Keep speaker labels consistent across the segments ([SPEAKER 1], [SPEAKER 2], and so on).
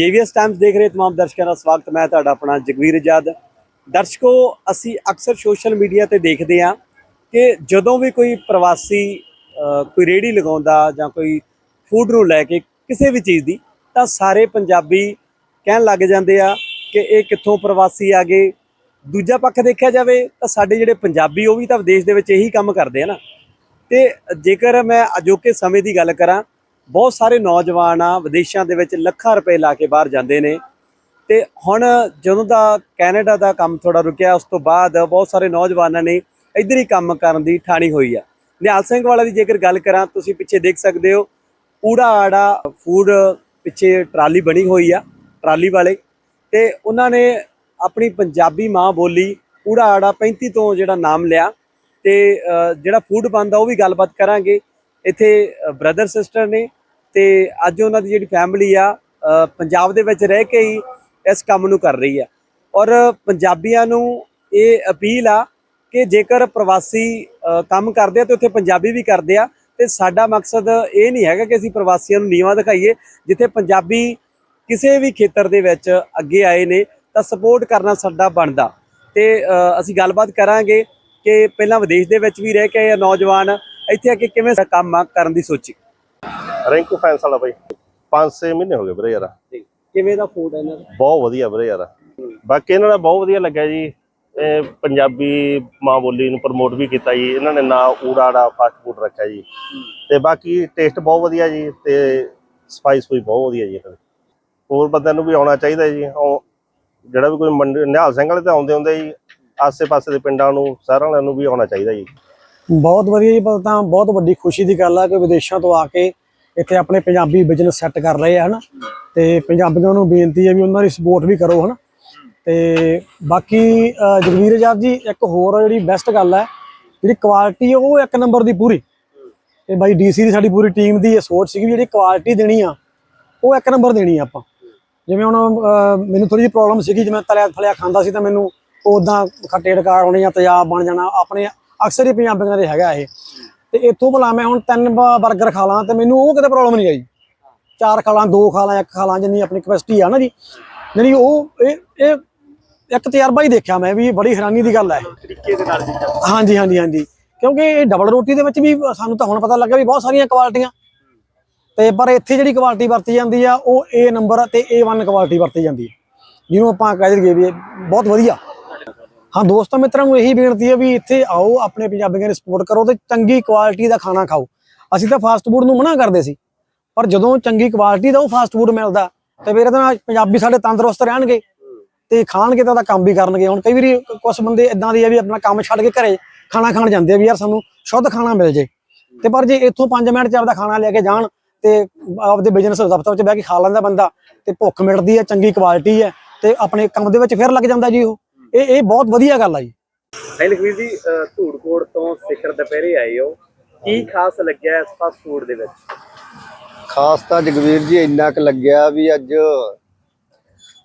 [SPEAKER 1] ਜੀਵੀਐਸ Times ਦੇਖ ਰਹੇ तमाम ਦਰਸ਼ਕਾਂ ਦਾ ਸਵਾਗਤ ਮੈਂ ਤੁਹਾਡਾ ਆਪਣਾ ਜਗਵੀਰ ਆਜ਼ਾਦ ਦਰਸ਼ਕੋ ਅਸੀਂ ਅਕਸਰ ਸੋਸ਼ਲ ਮੀਡੀਆ ਤੇ ਦੇਖਦੇ ਹਾਂ ਕਿ ਜਦੋਂ ਵੀ ਕੋਈ ਪ੍ਰਵਾਸੀ ਅ, ਕੋਈ ਰੇੜੀ ਲਗਾਉਂਦਾ ਜਾਂ ਕੋਈ ਫੂਡ ਨੂੰ ਲੈ ਕੇ ਕਿਸੇ ਵੀ ਚੀਜ਼ ਦੀ ਤਾਂ ਸਾਰੇ ਪੰਜਾਬੀ ਕਹਿਣ ਲੱਗ ਜਾਂਦੇ ਆ ਕਿ ਇਹ ਕਿੱਥੋਂ ਪ੍ਰਵਾਸੀ ਆ ਗਏ ਦੂਜਾ ਪੱਖ ਦੇਖਿਆ ਜਾਵੇ ਤਾਂ ਸਾਡੇ ਜਿਹੜੇ ਪੰਜਾਬੀ ਉਹ ਵੀ ਤਾਂ ਵਿਦੇਸ਼ ਦੇ ਵਿੱਚ ਇਹੀ ਕੰਮ ਕਰਦੇ ਆ ਨਾ ਤੇ ਜੇਕਰ ਮੈਂ ਅਜੋਕੇ ਸਮੇਂ ਦੀ ਗੱਲ ਕਰਾਂ ਬਹੁਤ ਸਾਰੇ ਨੌਜਵਾਨ ਆ, ਵਿਦੇਸ਼ਾਂ ਦੇ ਵਿੱਚ ਲੱਖਾਂ ਰੁਪਏ ਲਾ ਕੇ ਬਾਹਰ ਜਾਂਦੇ ਨੇ। ਤੇ ਹੁਣ ਜਦੋਂ ਦਾ ਕੈਨੇਡਾ ਦਾ ਕੰਮ ਥੋੜਾ ਰੁਕਿਆ, ਉਸ ਤੋਂ ਬਾਅਦ ਬਹੁਤ ਸਾਰੇ ਨੌਜਵਾਨਾਂ ਨੇ ਇੱਧਰ ਹੀ ਕੰਮ ਕਰਨ ਦੀ ਠਾਣੀ ਹੋਈ ਆ। ਨਿਹਾਲ ਸਿੰਘ ਵਾਲਾ ਦੀ ਜੇਕਰ ਗੱਲ ਕਰਾਂ, ਤੁਸੀਂ ਪਿੱਛੇ ਦੇਖ ਸਕਦੇ ਹੋ ਊੜਾ ਆੜਾ ਫੂਡ ਪਿੱਛੇ ਟਰਾਲੀ ਬਣੀ ਹੋਈ ਆ, ਟਰਾਲੀ ਵਾਲੇ। ਤੇ ਉਹਨਾਂ ਨੇ ਆਪਣੀ ਪੰਜਾਬੀ ਮਾਂ ਬੋਲੀ ਊੜਾ ਆੜਾ 35 ਤੋਂ ਜਿਹੜਾ ਨਾਮ ਲਿਆ। ਤੇ ਜਿਹੜਾ ਫੂਡ ਬਣਦਾ ਉਹ ਵੀ ਗੱਲਬਾਤ ਕਰਾਂਗੇ। ਇੱਥੇ ਬ੍ਰਦਰ ਸਿਸਟਰ ਨੇ ਤੇ ਅੱਜ ਉਹਨਾਂ ਦੀ ਜਿਹੜੀ ਫੈਮਿਲੀ ਆ ਪੰਜਾਬ ਦੇ ਵਿੱਚ ਰਹਿ ਕੇ ਹੀ ਇਸ ਕੰਮ ਨੂੰ ਕਰ ਰਹੀ ਆ। ਔਰ ਪੰਜਾਬੀਆਂ ਨੂੰ ਇਹ ਅਪੀਲ ਆ ਕਿ ਜੇਕਰ ਪ੍ਰਵਾਸੀ ਕੰਮ ਕਰਦੇ ਆ ਤੇ ਉੱਥੇ ਪੰਜਾਬੀ ਵੀ ਕਰਦੇ ਆ, ਤੇ ਸਾਡਾ ਮਕਸਦ ਇਹ ਨਹੀਂ ਹੈਗਾ ਕਿ ਅਸੀਂ ਪ੍ਰਵਾਸੀਆਂ ਨੂੰ ਨੀਵਾਂ ਦਿਖਾਈਏ। ਜਿੱਥੇ ਪੰਜਾਬੀ ਕਿਸੇ ਵੀ ਖੇਤਰ ਦੇ ਵਿੱਚ ਅੱਗੇ ਆਏ ਨੇ, ਤਾਂ ਸਪੋਰਟ ਕਰਨਾ ਸਾਡਾ ਬਣਦਾ। ਤੇ ਅਸੀਂ ਗੱਲਬਾਤ ਕਰਾਂਗੇ ਕਿ ਪਹਿਲਾਂ ਵਿਦੇਸ਼ ਦੇ ਵਿੱਚ ਵੀ ਰਹਿ ਕੇ ਆਏ ਆ ਨੌਜਵਾਨ, ਇੱਥੇ ਆ ਕੇ ਕਿਵੇਂ ਕੰਮ ਆ ਕਰਨ ਦੀ ਸੋਚੀ।
[SPEAKER 2] ਰਿੰਕੂ ਫੈਂਸ ਵਾਲਾ ਬਾਈ। 5-6 ਮਹੀਨੇ ਹੋ ਗਏ ਵੀਰੇ ਯਾਰ।
[SPEAKER 1] ਕਿਵੇਂ ਦਾ ਫੂਡ ਹੈ ਇਹਨਾਂ ਦਾ?
[SPEAKER 2] ਬਹੁਤ ਵਧੀਆ ਵੀਰੇ ਯਾਰ। ਬਾਕੀ ਇਹਨਾਂ ਦਾ ਬਹੁਤ ਵਧੀਆ ਲੱਗਾ ਜੀ। ਇਹ ਪੰਜਾਬੀ ਮਾਂ ਬੋਲੀ ਨੂੰ ਪ੍ਰਮੋਟ ਵੀ ਕੀਤਾ ਜੀ। ਇਹਨਾਂ ਨੇ ਨਾਂ ਊੜਾੜਾ ਫਾਸਟ ਫੂਡ ਰੱਖਿਆ ਜੀ। ਤੇ ਬਾਕੀ ਟੇਸਟ ਬਹੁਤ ਵਧੀਆ ਜੀ ਤੇ ਸਪਾਈਸ ਵੀ ਬਹੁਤ ਵਧੀਆ ਜੀ ਇਹਨਾਂ ਦੀ। ਹੋਰ ਬੰਦਿਆਂ ਨੂੰ ਵੀ ਆਉਣਾ ਚਾਹੀਦਾ ਜੀ। ਜਿਹੜਾ ਵੀ ਕੋਈ ਨਿਹਾਲ ਸਿੰਘ ਵਾਲੇ ਤਾਂ ਆਉਂਦੇ ਹੁੰਦੇ ਜੀ। ਆਸੇ-ਪਾਸੇ ਦੇ ਪਿੰਡਾਂ ਨੂੰ ਸਾਰਿਆਂ ਵਾਲਿਆਂ ਨੂੰ ਵੀ ਆਉਣਾ ਚਾਹੀਦਾ ਜੀ।
[SPEAKER 3] ਬਹੁਤ ਵਧੀਆ ਜੀ ਪਰ ਤਾਂ ਬਹੁਤ ਵੱਡੀ ਖੁਸ਼ੀ ਦੀ ਗੱਲ ਆ ਕਿ ਵਿਦੇਸ਼ਾਂ ਤੋਂ ਆ ਕੇ ਇੱਥੇ ਆਪਣੇ ਪੰਜਾਬੀ ਬਿਜ਼ਨਸ ਸੈੱਟ ਕਰ ਰਹੇ ਆ, ਹਨਾ? ਤੇ ਪੰਜਾਬੀਆਂ ਨੂੰ ਬੇਨਤੀ ਹੈ ਵੀ ਉਹਨਾਂ ਦੀ ਸਪੋਰਟ ਵੀ ਕਰੋ, ਹਨਾ? ਤੇ ਬਾਕੀ ਜਗਵੀਰ ਆਜ਼ਾਦ ਜੀ, ਇੱਕ ਹੋਰ ਜਿਹੜੀ ਬੈਸਟ ਗੱਲ ਹੈ, ਜਿਹੜੀ ਕੁਆਲਿਟੀ ਉਹ ਇੱਕ ਨੰਬਰ ਦੀ ਪੂਰੀ। ਤੇ ਬਾਈ ਡੀਸੀ ਦੀ ਸਾਡੀ ਪੂਰੀ ਟੀਮ ਦੀ ਇਹ ਸੋਚ ਸੀਗੀ ਵੀ ਜਿਹੜੀ ਕੁਆਲਿਟੀ ਦੇਣੀ ਆ, ਉਹ ਇੱਕ ਨੰਬਰ ਦੇਣੀ ਆ ਆਪਾਂ। ਜਿਵੇਂ ਹੁਣ ਮੈਨੂੰ ਥੋੜੀ ਜਿਹੀ ਪ੍ਰੋਬਲਮ ਸੀਗੀ, ਜਿਵੇਂ ਤਲਿਆ ਥਲਿਆ ਖਾਂਦਾ ਸੀ ਤਾਂ ਮੈਨੂੰ ਉਦਾਂ ਖੱਟੇ ਡਕਾਰ ਹੋਣੇ ਜਾਂ ਤੇਜ਼ਾਬ ਬਣ ਜਾਣਾ, ਆਪਣੇ ਅਕਸਰ ਹੀ ਪੰਜਾਬੀਆਂ ਦੇ ਹੈਗਾ ਇਹ। ਤੇ ਇੱਥੋਂ ਭਲਾ ਮੈਂ ਹੁਣ ਤਿੰਨ 버ਗਰ ਖਾ ਲਾਂ ਤੇ ਮੈਨੂੰ ਉਹ ਕਿਤੇ ਪ੍ਰੋਬਲਮ ਨਹੀਂ ਆਈ। ਚਾਰ ਖਾ ਲਾਂ ਦੋ ਖਾ ਲਾਂ ਇੱਕ ਖਾ ਲਾਂ ਜਿੰਨੀ ਆਪਣੀ ਕਪੈਸਿਟੀ ਆ ਨਾ ਜੀ। ਨਹੀਂ ਉਹ ਇਹ ਇਹ ਇੱਕ ਤਜਰਬਾ ਹੀ ਦੇਖਿਆ ਮੈਂ ਵੀ ਬੜੀ ਹੈਰਾਨੀ ਦੀ ਗੱਲ ਹੈ।
[SPEAKER 1] ਤਰੀਕੇ ਦੇ ਨਾਲ ਦਿੱਤਾ
[SPEAKER 3] ਹਾਂਜੀ ਹਾਂਜੀ ਹਾਂਜੀ। ਕਿਉਂਕਿ ਇਹ ਡਬਲ ਰੋਟੀ ਦੇ ਵਿੱਚ ਵੀ ਸਾਨੂੰ ਤਾਂ ਹੁਣ ਪਤਾ ਲੱਗਾ ਵੀ ਬਹੁਤ ਸਾਰੀਆਂ ਕੁਆਲਿਟੀਆਂ ਤੇ ਪਰ ਇੱਥੇ ਜਿਹੜੀ ਕੁਆਲਿਟੀ ਵਰਤੀ ਜਾਂਦੀ ਆ ਉਹ A ਨੰਬਰ ਤੇ A1 ਕੁਆਲਿਟੀ ਵਰਤੀ ਜਾਂਦੀ ਹੈ ਜਿਹਨੂੰ ਆਪਾਂ ਕਹਿ ਦਈਏ ਵੀ ਬਹੁਤ ਵਧੀਆ। ਹਾਂ ਦੋਸਤਾਂ ਮਿੱਤਰਾਂ ਨੂੰ ਇਹੀ ਬੇਨਤੀ ਹੈ ਵੀ ਇੱਥੇ ਆਓ, ਆਪਣੇ ਪੰਜਾਬੀਆਂ ਦੀ ਸਪੋਰਟ ਕਰੋ ਤੇ ਚੰਗੀ ਕੁਆਲਿਟੀ ਦਾ ਖਾਣਾ ਖਾਓ। ਅਸੀਂ ਤਾਂ ਫਾਸਟ ਫੂਡ ਨੂੰ ਮਨਾ ਕਰਦੇ ਸੀ। ਪਰ ਜਦੋਂ ਚੰਗੀ ਕੁਆਲਿਟੀ ਦਾ ਉਹ ਫਾਸਟ ਫੂਡ ਮਿਲਦਾ, ਤੇ ਫਿਰ ਇਹਦੇ ਨਾਲ ਪੰਜਾਬੀ ਸਾਡੇ ਤੰਦਰੁਸਤ ਰਹਿਣਗੇ ਤੇ ਖਾਣਗੇ ਤਾਂ ਉਹਦਾ ਕੰਮ ਵੀ ਕਰਨਗੇ। ਹੁਣ ਕਈ ਵਾਰੀ ਕੁਝ ਬੰਦੇ ਇਦਾਂ ਦੇ ਆ ਵੀ ਆਪਣਾ ਕੰਮ ਛੱਡ ਕੇ ਘਰੇ ਖਾਣਾ ਖਾਣ ਜਾਂਦੇ ਆ ਵੀ ਯਾਰ ਸਾਨੂੰ ਸ਼ੁੱਧ ਖਾਣਾ ਮਿਲ ਜੇ। ਤੇ ਪਰ ਜੇ ਇੱਥੋਂ 5 ਮਿੰਟ ਚ ਆਪਦਾ ਖਾਣਾ ਲੈ ਕੇ ਜਾਣ ਤੇ ਆਪਦੇ ਬਿਜ਼ਨਸ ਦਫ਼ਤਰ ਚ ਬਹਿ ਕੇ ਖਾ ਲੈਂਦਾ ਬੰਦਾ ਤੇ ਭੁੱਖ ਮਿਟਦੀ ਹੈ, ਚੰਗੀ ਕੁਆਲਿਟੀ ਹੈ ਤੇ ਆਪਣੇ ਕੰਮ ਦੇ ਵਿੱਚ ਫਿਰ ਲੱਗ ਜਾਂਦਾ ਜੀ ਉਹ। ਇਹ ਇਹ ਬਹੁਤ ਵਧੀਆ ਗੱਲ ਆ ਜੀ।
[SPEAKER 1] ਹੈ ਲਖਵੀਰ ਜੀ ਅ, ਧੂੜਕੋਟ ਤੋਂ ਸਿਖਰ ਦੁਪਹਿਰੇ ਆਏ ਹੋ। ਕੀ ਖਾਸ ਲੱਗਿਆ ਇਸ ਫਾਸਟ ਫੂਡ ਦੇ ਵਿੱਚ?
[SPEAKER 4] ਖਾਸ ਤਾਂ ਜਗਵੀਰ ਜੀ ਇੰਨਾ ਕੁ ਲੱਗਿਆ ਵੀ ਅੱਜ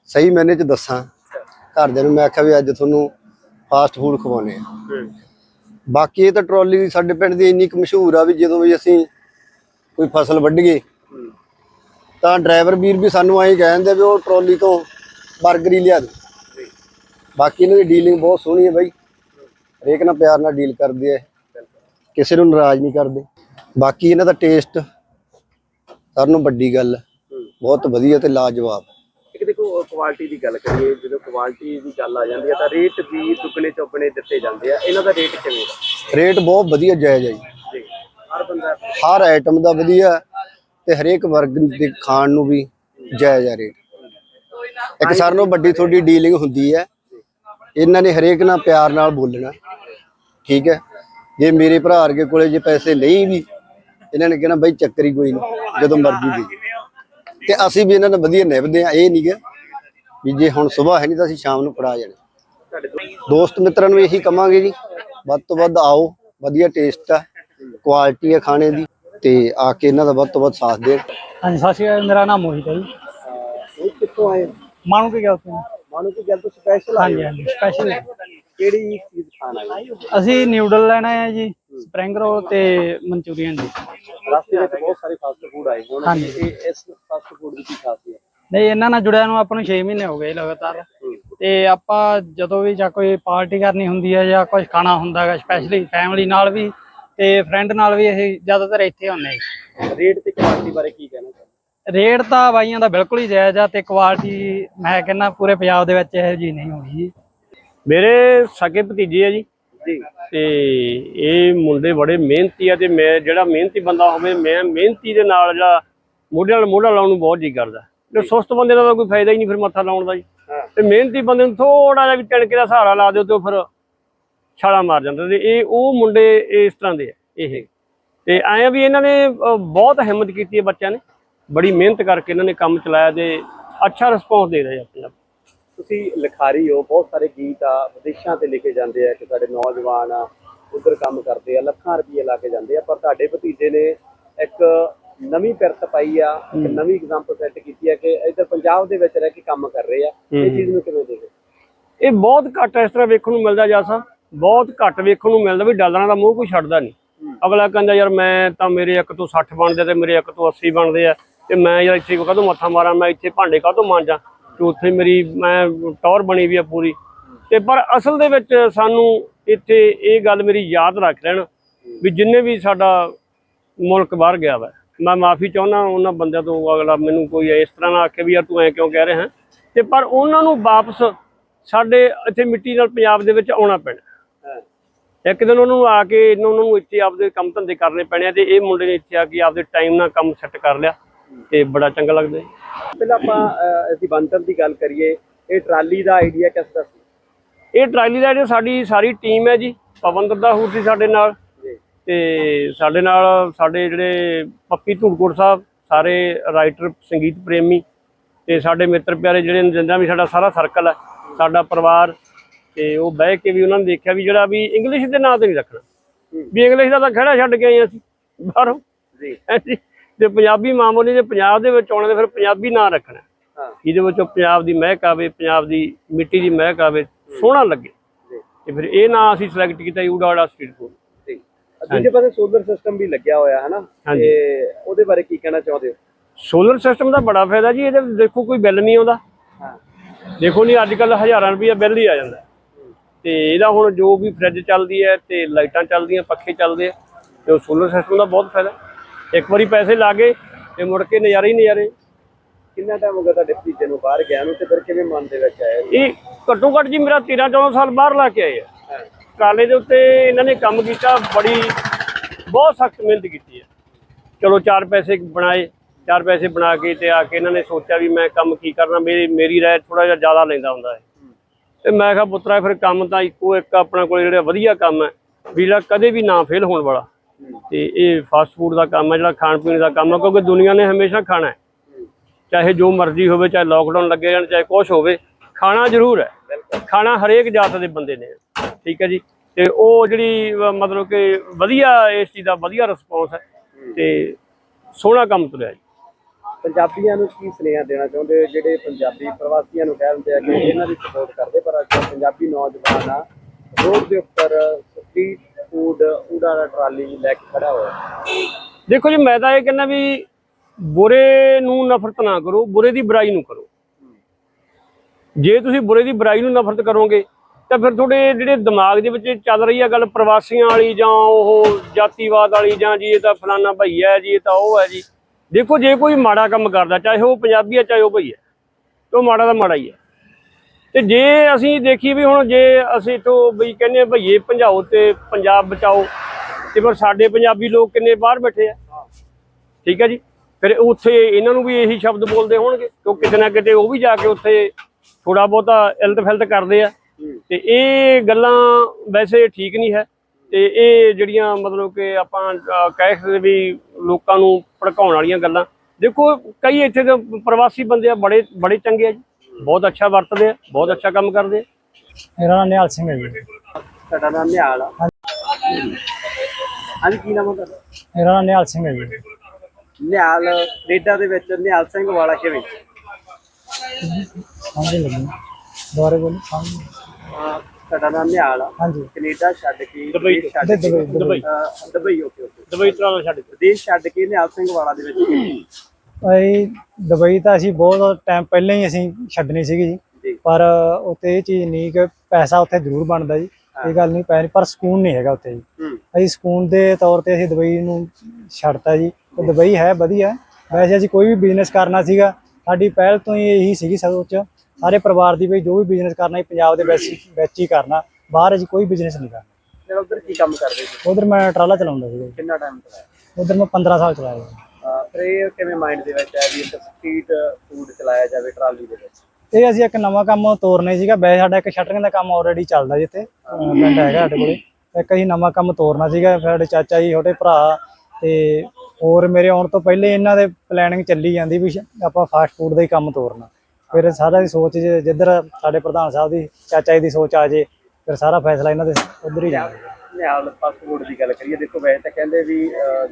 [SPEAKER 4] ਸਹੀ ਮੈਨੇ ਚ ਦੱਸਾਂ। ਘਰਦਿਆਂ ਨੂੰ ਮੈਂ ਆਖਿਆ ਵੀ ਅੱਜ ਤੁਹਾਨੂੰ ਫਾਸਟ ਫੂਡ ਖਵਾਉਣੇ ਆ। ਬਾਕੀ ਇਹ ਤਾਂ ਟਰਾਲੀ ਸਾਡੇ ਪਿੰਡ ਦੀ ਇੰਨੀ ਕੁ ਮਸ਼ਹੂਰ ਆ ਵੀ ਜਦੋਂ ਵੀ ਅਸੀਂ ਕੋਈ ਫਸਲ ਵੱਢੀਏ ਤਾਂ ਡਰਾਈਵਰ ਵੀਰ ਵੀ ਸਾਨੂੰ ਐਂ ਕਹਿੰਦੇ ਵੀ ਉਹ ਟਰਾਲੀ ਤੋਂ 버ਗਰ ਹੀ ਲਿਆ ਦੇ ਬਾਕੀ ਇਹਨਾਂ ਦੀ ਡੀਲਿੰਗ ਬਹੁਤ ਸੋਹਣੀ ਹੈ ਬਾਈ। ਹਰੇਕ ਨਾਲ ਪਿਆਰ ਨਾਲ ਡੀਲ ਕਰਦੇ ਆ। ਕਿਸੇ ਨੂੰ ਨਾਰਾਜ਼ ਨਹੀਂ ਕਰਦੇ। ਬਾਕੀ ਇਹਨਾਂ ਦਾ ਟੇਸਟ ਸਾਰਿਆਂ ਨੂੰ ਵੱਡੀ ਗੱਲ। ਬਹੁਤ ਵਧੀਆ ਤੇ ਲਾਜਵਾਬ।
[SPEAKER 1] ਇੱਕ ਦੇਖੋ ਕੁਆਲਿਟੀ ਦੀ ਗੱਲ ਕਰੀਏ ਜਦੋਂ ਕੁਆਲਿਟੀ ਦੀ ਗੱਲ ਆ ਜਾਂਦੀ ਹੈ ਤਾਂ ਰੇਟ ਵੀ ਦੁੱਗਣੇ ਚੌਗਣੇ ਦਿੱਤੇ ਜਾਂਦੇ ਆ। ਇਹਨਾਂ ਦਾ ਰੇਟ ਕਿਵੇਂ ਦਾ
[SPEAKER 4] ਰੇਟ ਬਹੁਤ ਵਧੀਆ ਜਾਇਜ਼ ਹੈ ਜੀ।
[SPEAKER 1] ਹਰ ਬੰਦਾ
[SPEAKER 4] ਹਰ ਆਈਟਮ ਦਾ ਵਧੀਆ ਤੇ ਹਰੇਕ ਵਰਗ ਦੇ ਖਾਣ ਨੂੰ ਵੀ ਜਾਇਜ਼ ਹੈ ਰੇਟ ਇੱਕ ਸਾਰਿਆਂ ਨਾਲੋਂ ਵੱਡੀ ਤੁਹਾਡੀ ਡੀਲਿੰਗ ਹੁੰਦੀ ਹੈ। ਇਹਨਾਂ ਨੇ ਹਰੇਕ ਨਾਲ ਪਿਆਰ ਨਾਲ ਬੋਲਣਾ। ਠੀਕ ਹੈ? ਜੇ ਮੇਰੇ ਭਰਾ ਵਰਗੇ ਕੋਲੇ ਜੇ ਪੈਸੇ ਨਹੀਂ ਵੀ ਇਹਨਾਂ ਨੇ ਕਹਿਣਾ ਬਈ ਚੱਕਰੀ ਕੋਈ ਨਹੀਂ ਜਦੋਂ ਮਰਜ਼ੀ ਦੇ। ਤੇ ਅਸੀਂ ਵੀ ਇਹਨਾਂ ਨਾਲ ਵਧੀਆ ਨਿਭਦੇ ਆ ਇਹ ਨਹੀਂ ਗਾ ਵੀ ਜੇ ਹੁਣ ਸਵੇਰ ਹੈ ਨਹੀਂ ਤਾਂ ਅਸੀਂ ਸ਼ਾਮ ਨੂੰ ਫੜਾ ਜਾਣਾ। ਦੋਸਤ ਮਿੱਤਰਾਂ ਨੂੰ ਇਹੀ ਕਵਾਂਗੇ ਜੀ ਵੱਧ ਤੋਂ ਵੱਧ ਆਓ ਵਧੀਆ ਟੇਸਟ ਆ ਕੁਆਲਿਟੀ ਆ ਖਾਣੇ ਦੀ ਤੇ ਆ ਕੇ ਇਹਨਾਂ ਦਾ ਵੱਧ ਤੋਂ ਵੱਧ ਸਾਥ ਦੇਣ।
[SPEAKER 3] ਹਾਂਜੀ ਸਤਿ ਸ਼੍ਰੀ ਅਕਾਲ ਮੇਰਾ ਨਾਮ ਮੋਹਿਤ ਹੈ ਜੀ।
[SPEAKER 1] ਕਿੱਥੋਂ ਆਏ
[SPEAKER 3] ਮਾਣੂ ਕੀ ਗੱਲ ਤੋਂ?
[SPEAKER 1] ਮਾਨੋ ਕਿ ਗੱਲ ਤੋਂ ਸਪੈਸ਼ਲ
[SPEAKER 3] ਹਾਂਜੀ ਹਾਂਜੀ ਸਪੈਸ਼ਲ
[SPEAKER 1] ਕਿਹੜੀ ਚੀਜ਼ ਖਾਣਾ ਹੈ?
[SPEAKER 3] ਅਸੀਂ ਨਿਊਡਲ ਲੈਣਾ ਹੈ ਜੀ ਸਪਰਿੰਗ ਰੋਲ ਤੇ ਮਨਚੂਰੀਅਨ ਜੀ।
[SPEAKER 1] ਰਸਤੇ ਵਿੱਚ ਬਹੁਤ ਸਾਰੇ ਫਾਸਟ ਫੂਡ ਆਏ ਹੁਣ
[SPEAKER 3] ਹਾਂਜੀ।
[SPEAKER 1] ਇਹ ਇਸ ਫਾਸਟ ਫੂਡ ਦੀ ਕੀ ਖਾਸੀਅਤ?
[SPEAKER 5] ਨਹੀਂ ਇਹਨਾਂ ਨਾਲ ਜੁੜਿਆ ਨੂੰ ਆਪਾਂ ਨੂੰ 6 ਮਹੀਨੇ ਹੋ ਗਏ ਲਗਾਤਾਰ। ਤੇ ਆਪਾਂ ਜਦੋਂ ਵੀ ਜਾਂ ਕੋਈ ਪਾਰਟੀ ਕਰਨੀ ਹੁੰਦੀ ਹੈ ਜਾਂ ਕੁਝ ਖਾਣਾ ਹੁੰਦਾ ਹੈ ਸਪੈਸ਼ਲੀ ਫੈਮਿਲੀ ਨਾਲ ਵੀ ਤੇ ਫਰੈਂਡ ਨਾਲ ਵੀ ਅਸੀਂ ਜ਼ਿਆਦਾਤਰ ਇੱਥੇ ਹੁੰਨੇ ਹਾਂ
[SPEAKER 1] ਰੇਟ ਤੇ ਕੁਆਲਿਟੀ ਬਾਰੇ ਕੀ
[SPEAKER 5] ਰੇਟ ਤਾਂ ਬਾਈਆਂ ਦਾ ਬਿਲਕੁਲ ਹੀ ਜਾਇਜ਼ ਆ ਤੇ ਕੁਆਲਿਟੀ ਮੈਂ ਕਹਿੰਦਾ ਪੂਰੇ ਪੰਜਾਬ ਦੇ ਵਿੱਚ ਇਹੋ ਜੀ ਨਹੀਂ ਹੋਣੀ ਜੀ।
[SPEAKER 6] ਮੇਰੇ ਸਕੇ ਭਤੀਜੇ ਆ ਜੀ। ਤੇ ਇਹ ਮੁੰਡੇ ਬੜੇ ਮਿਹਨਤੀ ਆ ਤੇ ਮੈਂ ਜਿਹੜਾ ਮਿਹਨਤੀ ਬੰਦਾ ਹੋਵੇ ਮੈਂ ਮਿਹਨਤੀ ਦੇ ਨਾਲ ਜਿਹੜਾ ਮੋਢੇ ਨਾਲ ਮੋਢਾ ਲਾਉਣ ਨੂੰ ਬਹੁਤ ਜੀ ਕਰਦਾ। ਤੇ ਸੁਸਤ ਬੰਦੇ ਦਾ ਤਾਂ ਕੋਈ ਫਾਇਦਾ ਹੀ ਨਹੀਂ ਫਿਰ ਮੱਥਾ ਲਾਉਣ ਦਾ ਜੀ। ਤੇ ਮਿਹਨਤੀ ਬੰਦੇ ਨੂੰ ਥੋੜਾ ਜਿਹਾ ਵੀ ਟਣਕੇ ਦਾ ਸਹਾਰਾ ਲਾ ਦਿਓ ਤੇ ਉਹ ਫਿਰ ਛਾਲਾ ਮਾਰ ਜਾਂਦਾ ਤੇ ਇਹ ਉਹ ਮੁੰਡੇ ਇਸ ਤਰ੍ਹਾਂ ਦੇ ਆ ਇਹ। ਤੇ ਐਂ ਆ ਵੀ ਇਹਨਾਂ ਨੇ ਬਹੁਤ ਹਿੰਮਤ ਕੀਤੀ ਹੈ ਬੱਚਿਆਂ ਨੇ। ਬੜੀ ਮਿਹਨਤ ਕਰਕੇ ਇਹਨਾਂ ਨੇ ਕੰਮ ਚਲਾਇਆ ਤੇ ਅੱਛਾ ਰਿਸਪੌਂਸ ਦੇ ਰਹੇ ਆ ਪੰਜਾਬ।
[SPEAKER 1] ਤੁਸੀਂ ਲਿਖਾਰੀ ਹੋ ਬਹੁਤ ਸਾਰੇ ਗੀਤ ਆ ਵਿਦੇਸ਼ਾਂ ਤੇ ਲਿਖੇ ਜਾਂਦੇ ਆ ਕਿ ਸਾਡੇ ਨੌਜਵਾਨ ਆ ਉਧਰ ਕੰਮ ਕਰਦੇ ਆ ਲੱਖਾਂ ਰੁਪਏ ਲਾ ਕੇ ਜਾਂਦੇ ਆ ਪਰ ਤੁਹਾਡੇ ਭਤੀਜੇ ਨੇ ਇੱਕ ਨਵੀਂ ਪਿਰਤ ਪਾਈ ਆ ਇੱਕ ਨਵੀਂ ਐਗਜ਼ਾਮਪਲ ਸੈੱਟ ਕੀਤੀ ਆ ਕਿ ਇੱਧਰ ਪੰਜਾਬ ਦੇ ਵਿੱਚ ਰਹਿ ਕੇ ਕੰਮ ਕਰ ਰਹੇ ਆ। ਇਹ ਚੀਜ਼ ਨੂੰ ਕਿਵੇਂ ਦੇਖਦੇ?
[SPEAKER 6] ਇਹ ਬਹੁਤ ਘੱਟ ਇਸ ਤਰ੍ਹਾਂ ਵੇਖਣ ਨੂੰ ਮਿਲਦਾ ਜੈਸਾ ਬਹੁਤ ਘੱਟ ਵੇਖਣ ਨੂੰ ਮਿਲਦਾ ਵੀ ਡਾਲਰਾਂ ਦਾ ਮੂੰਹ ਕੋਈ ਛੱਡਦਾ ਨਹੀਂ। ਅਗਲਾ ਕਹਿੰਦਾ ਯਾਰ ਮੈਂ ਤਾਂ ਮੇਰੇ ਇੱਕ ਤੋਂ 60 ਬਣਦੇ ਤੇ ਮੇਰੇ ਇੱਕ ਤੋਂ 80 ਬਣਦੇ ਆ। ਤੇ ਮੈਂ ਯਾਰ ਇੱਥੇ ਕਾਹਤੋਂ ਮੱਥਾ ਮਾਰਾਂ ਮੈਂ ਇੱਥੇ ਭਾਂਡੇ ਕਾਹਤੋਂ ਮਾਂਜਾਂ? ਤੇ ਉੱਥੇ ਮੇਰੀ ਮੈਂ ਟੌਰ ਬਣੀ ਵੀ ਆ ਪੂਰੀ। ਤੇ ਪਰ ਅਸਲ ਦੇ ਵਿੱਚ ਸਾਨੂੰ ਇੱਥੇ ਇਹ ਗੱਲ ਮੇਰੀ ਯਾਦ ਰੱਖ ਲੈਣ ਵੀ ਜਿੰਨੇ ਵੀ ਸਾਡਾ ਮੁਲਕ ਬਾਹਰ ਗਿਆ ਵਾ ਮੈਂ ਮਾਫੀ ਚਾਹੁੰਦਾ ਉਹਨਾਂ ਬੰਦਿਆਂ ਤੋਂ ਅਗਲਾ ਮੈਨੂੰ ਕੋਈ ਇਸ ਤਰ੍ਹਾਂ ਨਾ ਆਖੇ ਵੀ ਯਾਰ ਤੂੰ ਐ ਕਿਉਂ ਕਹਿ ਰਿਹਾ? ਤੇ ਪਰ ਉਹਨਾਂ ਨੂੰ ਵਾਪਸ ਸਾਡੇ ਇੱਥੇ ਮਿੱਟੀ ਨਾਲ ਪੰਜਾਬ ਦੇ ਵਿੱਚ ਆਉਣਾ ਪੈਣਾ। ਇੱਕ ਦਿਨ ਉਹਨਾਂ ਨੂੰ ਆ ਕੇ ਇਹਨਾਂ ਉਹਨਾਂ ਨੂੰ ਇੱਥੇ ਆਪਦੇ ਕੰਮ ਧੰਦੇ ਕਰਨੇ ਪੈਣੇ ਤੇ ਇਹ ਮੁੰਡੇ ਨੇ ਇੱਥੇ ਆ ਕੇ ਆਪਦੇ ਟਾਈਮ ਨਾਲ ਕੰਮ ਸੈੱਟ ਕਰ ਲਿਆ। ਤੇ ਬੜਾ ਚੰਗਾ ਲੱਗਦਾ ਜੀ।
[SPEAKER 1] ਪਹਿਲਾਂ ਆਪਾਂ ਅਸੀਂ ਬੰਤਰ ਦੀ ਗੱਲ ਕਰੀਏ ਇਹ ਟਰਾਲੀ ਦਾ ਆਈਡੀਆ ਕਿਸ ਦਾ ਸੀ?
[SPEAKER 6] ਇਹ ਟਰਾਲੀ ਦਾ ਜਿਹੜੀ ਸਾਡੀ ਸਾਰੀ ਟੀਮ ਹੈ ਜੀ ਪਵਨ ਦੱਦਾਹੂਰ ਸੀ ਸਾਡੇ ਨਾਲ। ਤੇ ਸਾਡੇ ਨਾਲ ਸਾਡੇ ਜਿਹੜੇ ਪੱਪੀ ਧੂੜਕੋਟ ਸਾਹਿਬ ਸਾਰੇ ਰਾਈਟਰ ਸੰਗੀਤ ਪ੍ਰੇਮੀ ਤੇ ਸਾਡੇ ਮਿੱਤਰ ਪਿਆਰੇ ਜਿਹੜੇ ਜਿੰਨਾ ਵੀ ਸਾਡਾ ਸਾਰਾ ਸਰਕਲ ਹੈ ਸਾਡਾ ਪਰਿਵਾਰ ਤੇ ਉਹ ਬਹਿ ਕੇ ਵੀ ਉਹਨਾਂ ਨੇ ਦੇਖਿਆ ਵੀ ਜਿਹੜਾ ਵੀ ਇੰਗਲਿਸ਼ ਦੇ ਨਾਂ ਤੇ ਨਹੀਂ ਰੱਖਣਾ। ਵੀ ਇੰਗਲਿਸ਼ ਦਾ ਤਾਂ ਖੜਾ ਛੱਡ ਕੇ ਆਏ ਅਸੀਂ ਬਾਹਰੋਂ।
[SPEAKER 1] ਜੀ।
[SPEAKER 6] ਤੇ ਪੰਜਾਬੀ ਮਾਮੂਲੀ ਦੇ ਪੰਜਾਬ ਦੇ ਵਿੱਚ ਆਉਣੇ ਤੇ ਫਿਰ ਪੰਜਾਬੀ ਨਾਂ ਰੱਖਣਾ।
[SPEAKER 1] ਹਾਂ।
[SPEAKER 6] ਜਿਹਦੇ ਵਿੱਚੋਂ ਪੰਜਾਬ ਦੀ ਮਹਿਕ ਆਵੇ ਪੰਜਾਬ ਦੀ ਮਿੱਟੀ ਦੀ ਮਹਿਕ ਆਵੇ ਸੋਹਣਾ ਲੱਗੇ।
[SPEAKER 1] ਜੀ।
[SPEAKER 6] ਤੇ ਫਿਰ ਇਹ ਨਾਂ ਅਸੀਂ ਸਿਲੈਕਟ ਕੀਤਾ ਯੂਡਾੜਾ ਸਟਰੀਟ ਫੂਡ
[SPEAKER 1] ਜੀ। ਦੂਜੇ ਪਾਸੇ ਸੋਲਰ ਸਿਸਟਮ ਵੀ ਲੱਗਿਆ ਹੋਇਆ ਹੈ ਨਾ। ਤੇ ਉਹਦੇ ਬਾਰੇ ਕੀ ਕਹਿਣਾ ਚਾਹੁੰਦੇ ਹੋ?
[SPEAKER 6] ਸੋਲਰ ਸਿਸਟਮ ਦਾ ਬੜਾ ਫਾਇਦਾ ਜੀ ਇਹਦੇ ਦੇਖੋ ਕੋਈ ਬਿੱਲ ਨਹੀਂ ਆਉਂਦਾ।
[SPEAKER 1] ਹਾਂ।
[SPEAKER 6] ਦੇਖੋ ਨਹੀਂ ਅੱਜ ਕੱਲ ਹਜ਼ਾਰਾਂ ਰੁਪਏ ਬਿੱਲ ਹੀ ਆ ਜਾਂਦਾ। ਤੇ ਇਹਦਾ ਹੁਣ ਜੋ ਵੀ ਫ੍ਰਿਜ ਚੱਲਦੀ ਹੈ ਤੇ ਲਾਈਟਾਂ ਚੱਲਦੀਆਂ ਪੱਖੇ ਚੱਲਦੇ ਆ ਤੇ ਉਹ ਸੋਲਰ ਸਿਸਟਮ ਦਾ ਬਹੁਤ ਫਾਇਦਾ। ਇੱਕ ਵਾਰੀ ਪੈਸੇ ਲਾ ਗਏ ਤੇ ਮੁੜ ਕੇ ਨਜ਼ਾਰੇ ਹੀ ਨਜ਼ਾਰੇ।
[SPEAKER 1] ਕਿੰਨਾ ਟਾਈਮ ਹੋ ਗਿਆ ਤੁਹਾਡੇ ਭਤੀਜੇ ਨੂੰ ਬਾਹਰ ਗਿਆ ਨੂੰ ਤੇ ਫਿਰ ਕਿਵੇਂ ਮਨ ਦੇ ਵਿੱਚ ਆਇਆ?
[SPEAKER 6] ਇਹ ਘੱਟੋ ਘੱਟ ਜੀ ਮੇਰਾ 13 14 ਸਾਲ ਬਾਹਰ ਲਾ ਕੇ ਆਏ ਆ। ਕਾਲੇ ਦੇ ਉੱਤੇ ਇਹਨਾਂ ਨੇ ਕੰਮ ਕੀਤਾ ਬੜੀ ਬਹੁਤ ਸਖਤ ਮਿਹਨਤ ਕੀਤੀ ਹੈ ਚਲੋ ਚਾਰ ਪੈਸੇ ਬਣਾਏ ਚਾਰ ਪੈਸੇ ਬਣਾ ਕੇ ਤੇ ਆ ਕੇ ਇਹਨਾਂ ਨੇ ਸੋਚਿਆ ਵੀ ਮੈਂ ਕੰਮ ਕੀ ਕਰਨਾ ਮੇਰੀ ਮੇਰੀ ਰਾਏ ਥੋੜਾ ਜਿਹਾ ਜ਼ਿਆਦਾ ਲੈਂਦਾ ਹੁੰਦਾ ਹੈ। ਤੇ ਮੈਂ ਕਿਹਾ ਪੁੱਤਰਾ ਫਿਰ ਕੰਮ ਤਾਂ ਇੱਕੋ ਇੱਕ ਆਪਣਾ ਕੋਲ ਜਿਹੜਾ ਵਧੀਆ ਕੰਮ ਹੈ ਵੀ ਜਿਹੜਾ ਕਦੇ ਵੀ ਨਾ ਫੇਲ ਹੋਣ ਵਾਲਾ। ਤੇ ਇਹ ਫਾਸਟ ਫੂਡ ਦਾ ਕੰਮ ਹੈ ਜਿਹੜਾ ਖਾਣ ਪੀਣ ਦਾ ਕੰਮ ਹੈ ਕਿਉਂਕਿ ਦੁਨੀਆ ਨੇ ਹਮੇਸ਼ਾ ਖਾਣਾ ਹੈ। ਚਾਹੇ ਜੋ ਮਰਜ਼ੀ ਹੋਵੇ ਚਾਹੇ ਲੋਕਡਾਊਨ ਲੱਗੇ ਜਾਣ ਚਾਹੇ ਕੁਛ ਹੋਵੇ ਖਾਣਾ ਜ਼ਰੂਰ ਹੈ। ਖਾਣਾ ਹਰੇਕ ਜਾਤ ਦੇ ਬੰਦੇ ਨੇ। ਠੀਕ ਹੈ ਜੀ? ਤੇ ਉਹ ਜਿਹੜੀ ਮਤਲਬ ਕਿ ਵਧੀਆ ਇਸ ਚੀਜ਼ ਦਾ ਵਧੀਆ ਰਿਸਪੌਂਸ ਹੈ ਤੇ ਸੋਹਣਾ ਕੰਮ ਤੁਰਿਆ ਜੀ।
[SPEAKER 1] ਪੰਜਾਬੀਆਂ ਨੂੰ ਕੀ ਸੁਨੇਹਾ ਦੇਣਾ ਚਾਹੁੰਦੇ ਹੋ? ਜਿਹੜੇ ਪੰਜਾਬੀ ਪ੍ਰਵਾਸੀਆਂ ਨੂੰ ਕਹਿ ਦਿੰਦੇ ਆ ਕਿ ਇਹਨਾਂ ਦੀ ਸਪੋਰਟ ਕਰਦੇ ਪਰ ਅੱਜ ਪੰਜਾਬੀ ਨੌਜਵਾਨ ਆ ਰੋਡ ਦੇ ਉੱਪਰ ਸਟਰੀਟ ਫੂਡ ਉਡਾ ਦਾ ਟਰਾਲੀ ਲੈ ਕੇ ਖੜਾ ਹੋਇਆ।
[SPEAKER 6] ਦੇਖੋ ਜੀ, ਮੈਂ ਤਾਂ ਇਹ ਕਹਿੰਦਾ ਵੀ ਬੁਰੇ ਨੂੰ ਨਫ਼ਰਤ ਨਾ ਕਰੋ, ਬੁਰੇ ਦੀ ਬੁਰਾਈ ਨੂੰ ਕਰੋ। ਜੇ ਤੁਸੀਂ ਬੁਰੇ ਦੀ ਬੁਰਾਈ ਨੂੰ ਨਫ਼ਰਤ ਕਰੋਗੇ, ਤਾਂ ਫਿਰ ਤੁਹਾਡੇ ਜਿਹੜੇ ਦਿਮਾਗ ਦੇ ਵਿੱਚ ਚੱਲ ਰਹੀ ਆ ਗੱਲ ਪ੍ਰਵਾਸੀਆਂ ਵਾਲੀ ਜਾਂ ਉਹ ਜਾਤੀਵਾਦ ਵਾਲੀ, ਜਾਂ ਜੀ ਇਹ ਤਾਂ ਫਲਾਨਾ ਭਈਆ ਹੈ, ਜੀ ਇਹ ਤਾਂ ਉਹ ਹੈ ਜੀ। ਦੇਖੋ, ਜੇ ਕੋਈ ਮਾੜਾ ਕੰਮ ਕਰਦਾ, ਚਾਹੇ ਉਹ ਪੰਜਾਬੀ ਹੈ, ਚਾਹੇ ਉਹ ਭਈਆ ਹੈ ਉਹ ਮਾੜਾ ਤਾਂ ਮਾੜਾ ਹੀ ਹੈ। ਤੇ ਜੇ ਅਸੀਂ ਦੇਖੀਏ ਵੀ ਹੁਣ ਜੇ ਅਸੀਂ ਤੋਂ ਬਈ ਕਹਿੰਦੇ ਆ ਭਈਏ ਭੰਜਾਓ ਤੇ ਪੰਜਾਬ ਬਚਾਓ, ਤੇ ਫਿਰ ਸਾਡੇ ਪੰਜਾਬੀ ਲੋਕ ਕਿੰਨੇ ਬਾਹਰ ਬੈਠੇ ਆ? ਠੀਕ ਹੈ ਜੀ? ਫਿਰ ਉੱਥੇ ਇਹਨਾਂ ਨੂੰ ਵੀ ਇਹੀ ਸ਼ਬਦ ਬੋਲਦੇ ਹੋਣਗੇ ਕਿਉਂ ਕਿਤੇ ਨਾ ਕਿਤੇ ਉਹ ਵੀ ਜਾ ਕੇ ਉੱਥੇ ਥੋੜਾ ਬਹੁਤਾ ਇਲਤ ਫਿਲਤ ਕਰਦੇ ਆ। ਤੇ ਇਹ ਗੱਲਾਂ ਵੈਸੇ ਠੀਕ ਨਹੀਂ ਹੈ। ਤੇ ਇਹ ਜਿਹੜੀਆਂ ਮਤਲਬ ਕਿ ਆਪਾਂ ਕਹਿ ਸਕਦੇ ਵੀ ਲੋਕਾਂ ਨੂੰ ਭੜਕਾਉਣ ਵਾਲੀਆਂ ਗੱਲਾਂ। ਦੇਖੋ, ਕਈ ਇੱਥੇ ਦੇ ਪ੍ਰਵਾਸੀ ਬੰਦੇ ਆ, ਬੜੇ ਬੜੇ ਚੰਗੇ ਆ ਜੀ। ਬਹੁਤ ਅੱਛਾ ਵਰਤਦੇ ਆ ਬਹੁਤ ਅੱਛਾ ਕੰਮ ਕਰਦੇ ਆ।
[SPEAKER 5] ਮੇਰਾ ਨਾਮ ਨਿਹਾਲ ਸਿੰਘ ਹੈ ਜੀ।
[SPEAKER 1] ਸਾਡਾ ਨਾਮ ਨਿਹਾਲ ਆ। ਹਾਂਜੀ। ਕੀ ਨਾਮ ਹੈ ਤੁਹਾਡਾ?
[SPEAKER 5] ਮੇਰਾ ਨਾਮ ਨਿਹਾਲ ਸਿੰਘ ਹੈ ਜੀ।
[SPEAKER 1] ਨਿਹਾਲ ਕੈਨੇਡਾ ਦੇ ਵਿੱਚ ਨਿਹਾਲ ਸਿੰਘ ਵਾਲਾ ਕਿਵੇਂ?
[SPEAKER 5] ਸਮਝ ਨਹੀਂ ਲੱਗੀ। ਦੁਬਾਰੇ ਬੋਲੋ ਸਮਝ ਨਹੀਂ
[SPEAKER 1] ਅਹ ਨਾਮ ਨਿਹਾਲ ਆ।
[SPEAKER 5] ਹਾਂਜੀ।
[SPEAKER 1] ਕੈਨੇਡਾ ਛੱਡ ਕੇ
[SPEAKER 6] ਦੁਬਈ
[SPEAKER 1] ਛੱਡ
[SPEAKER 5] ਦੁਬਈ,
[SPEAKER 1] ਕੇ
[SPEAKER 5] ਦੁਬਈ।
[SPEAKER 1] ਅਹ, ਦੁਬਈ ਓਕੇ ਓਕੇ।
[SPEAKER 6] ਦਵਾਈ ਤਰ੍ਹਾਂ ਛੱਡ ਕੇ।
[SPEAKER 1] ਵਿਦੇਸ਼ ਛੱਡ ਕੇ ਨਿਹਾਲ ਸਿੰਘ ਵਾਲਾ ਦੇ ਵਿੱਚ।
[SPEAKER 7] ਭਾਈ ਦੁਬਈ ਤਾਂ ਅਸੀਂ ਬਹੁਤ ਟਾਈਮ ਪਹਿਲਾਂ ਹੀ ਅਸੀਂ ਛੱਡਣੀ ਸੀਗੀ
[SPEAKER 1] ਜੀ।
[SPEAKER 7] ਪਰ ਉੱਥੇ ਇਹ ਚੀਜ਼ ਨਹੀਂ ਕਿ ਪੈਸਾ ਉੱਥੇ ਜ਼ਰੂਰ ਬਣਦਾ ਜੀ। ਇਹ ਗੱਲ ਨਹੀਂ ਪੈ ਪਰ ਸਕੂਨ ਨਹੀਂ ਹੈਗਾ ਉੱਥੇ ਜੀ। ਅਸੀਂ ਸਕੂਨ ਦੇ ਤੌਰ ਤੇ ਅਸੀਂ ਦੁਬਈ ਨੂੰ ਛੱਡਤਾ ਜੀ। ਦੁਬਈ ਹੈ ਵਧੀਆ। ਵੈਸੇ ਅਸੀਂ ਕੋਈ ਵੀ ਬਿਜ਼ਨਸ ਕਰਨਾ ਸੀਗਾ ਸਾਡੀ ਪਹਿਲ ਤੋਂ ਹੀ ਇਹੀ ਸੀਗੀ ਸੋਚ। ਸਾਰੇ ਪਰਿਵਾਰ ਦੀ ਵੀ ਜੋ ਵੀ ਬਿਜ਼ਨਸ ਕਰਨਾ ਹੈ ਪੰਜਾਬ ਦੇ ਵਿੱਚ ਵਿੱਚ ਹੀ ਕਰਨਾ। ਬਾਹਰ ਅਸੀਂ ਕੋਈ ਬਿਜ਼ਨਸ ਨਹੀਂ ਕਰਨਾ।
[SPEAKER 1] ਉਧਰ ਕੀ ਕੰਮ ਕਰਦੇ ਸੀ?
[SPEAKER 7] ਉਧਰ ਮੈਂ ਟਰਾਲਾ ਚਲਾਉਂਦਾ ਸੀਗਾ
[SPEAKER 1] ਕਿੰਨਾ ਟਾਈਮ ਚਲਾਇਆ?
[SPEAKER 7] ਉਧਰ ਮੈਂ 15 ਸਾਲ ਚਲਾਇਆ।
[SPEAKER 1] ਫਿਰ ਇਹ ਕਿਵੇਂ ਮਾਈਂਡ ਦੇ ਵਿੱਚ ਹੈ ਵੀ ਇੱਕ ਸਟਰੀਟ ਫੂਡ ਚਲਾਇਆ ਜਾਵੇ ਟਰਾਲੀ ਦੇ ਵਿੱਚ?
[SPEAKER 7] ਇਹ ਅਸੀਂ ਇੱਕ ਨਵਾਂ ਕੰਮ ਤੋਰਨੇ ਸੀਗਾ। ਵੈਸੇ ਸਾਡਾ ਇੱਕ ਸ਼ਟਰਿੰਗ ਦਾ ਕੰਮ ਆਲਰੇਡੀ ਚੱਲਦਾ ਜਿੱਥੇ ਪਿੰਡ ਹੈਗਾ ਸਾਡੇ ਕੋਲੇ। ਇੱਕ ਅਸੀਂ ਨਵਾਂ ਕੰਮ ਤੋਰਨਾ ਸੀਗਾ। ਫਿਰ ਸਾਡੇ ਚਾਚਾ ਜੀ ਛੋਟੇ ਭਰਾ ਤੇ ਹੋਰ ਮੇਰੇ ਆਉਣ ਤੋਂ ਪਹਿਲੇ ਇਹਨਾਂ ਦੇ ਪਲੈਨਿੰਗ ਚੱਲੀ ਜਾਂਦੀ ਵੀ ਆਪਾਂ ਫਾਸਟ ਫੂਡ ਦਾ ਹੀ ਕੰਮ ਤੋਰਨਾ। ਫਿਰ ਸਾਰਾ ਦੀ ਸੋਚ ਜਿੱਧਰ ਸਾਡੇ ਪ੍ਰਧਾਨ ਸਾਹਿਬ ਦੀ ਚਾਚਾ ਜੀ ਦੀ ਸੋਚ ਆ ਜੇ ਫਿਰ ਸਾਰਾ ਫੈਸਲਾ ਇਹਨਾਂ ਦੇ ਉਧਰ ਹੀ ਜਾਣਾ।
[SPEAKER 1] ਨਿਹਾਲ ਫਾਸਟ ਫੂਡ ਦੀ ਗੱਲ ਕਰੀਏ। ਦੇਖੋ ਵੈਸੇ ਤਾਂ ਕਹਿੰਦੇ ਵੀ